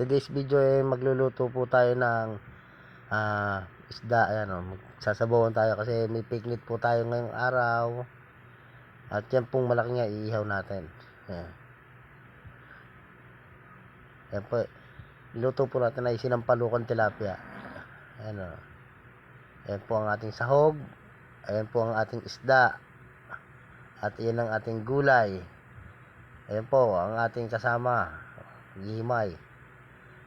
today's video ay magluluto po tayo ng ah, isda. Ayan o, magsasabawan tayo kasi may picnic po tayo ngayong araw. At yan pong malaki nga iihaw natin. Ayan. Yan po. Luto po natin ay sinampalukan tilapia. Ayan o. Ayan po ang ating sahog. Ayan po ang ating isda. At iyan ang ating gulay. Ayan po, ang ating kasama. Gihimay.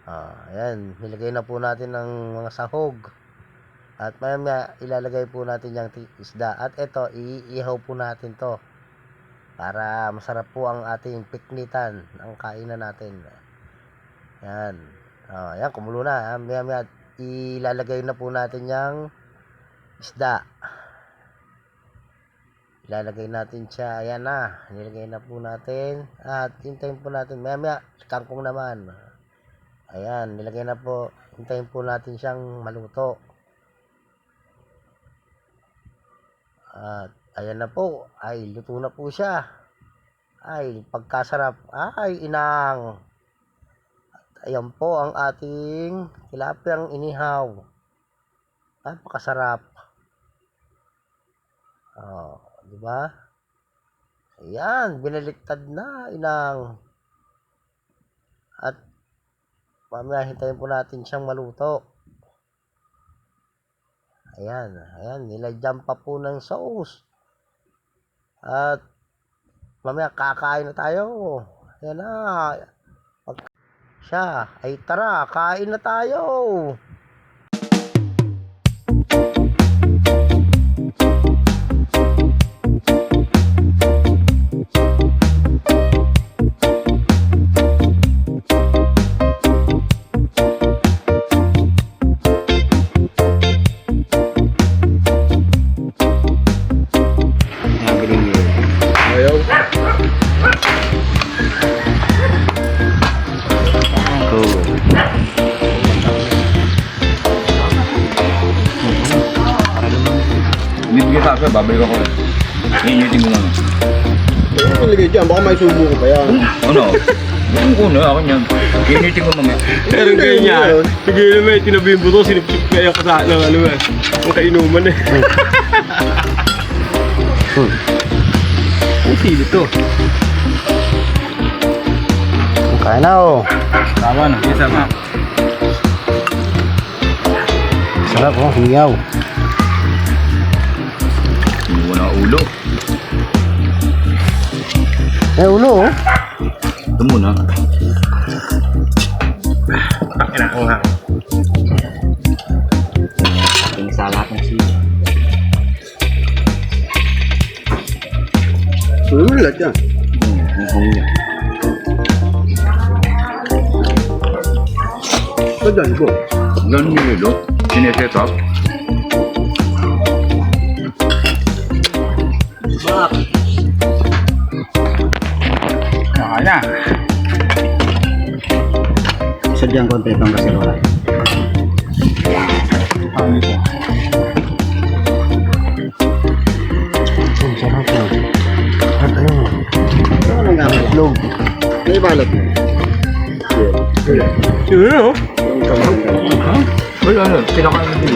Ah, ayan, nilagay na po natin ng mga sahog. At maya maya, ilalagay po natin yung isda. At ito, iihaw po natin to. Para masarap po ang ating piknitan, ang kainan natin. Yan. Ah, yan, kumulo na. Ah, Maya maya, ilalagay na po natin yung isda. Ilalagay natin siya. Ayan na. Nilagay na po natin. At hintayin po natin. Maya maya, kangkong naman. Ayan, nilagay na po. Hintayin po natin siyang maluto. At ayan na po. Ay, luto na po siya. Ay, pagkasarap. Ay, inang. At ayan po ang ating tilapiyang inihaw. Ay, pakasarap. Oh, di ba? Ayan, binaliktad na, inang. At mamaya hintayin po natin siyang maluto. Ayan, ayan, nilagyan pa po ng sauce. At mamaya kakain na tayo. Ayan na. Siya, ay tara, kain na tayo. Akin, babalik ako. Initin mo lang. Ano nilagay dyan? Baka may subo ko pa yan. Ano? Yung una, akin yan. Initin ko mamaya. Pero ganyan. Sige naman, tinabi yung buto, sinipsip kaya ka sa ng ano eh. Ang kainuman eh. Ang sili to. Kain na oh. Tama na, isa nga. Sarap oh, hingaw. Kinuha na ulo. Eh, ulo oh. Ito muna. Ina, ang hang. Ating salat ng sili. Ano mo lahat yan? Ang hangya. Ito dyan, po. Ganun yung ulo. Sineset up. Saka na. Sadyang konti itong kaserola. Ano ito? Ang sarap oh. At ayun. Ano nang gamit? Itlog. May balot. Yun oh. Wala na. Kinakain na din.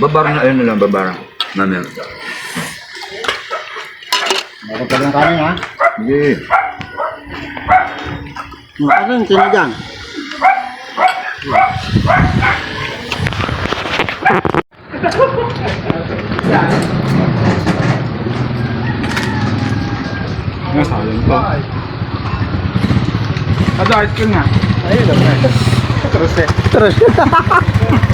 Babara na. Ayun na lang, babara. Mamaya. Meron pa ng kanin ha. Hindi. Ano yung sinigang? Nasayang to. Ada ice cream nga. Ayun lang eh. Terus eh. Terus.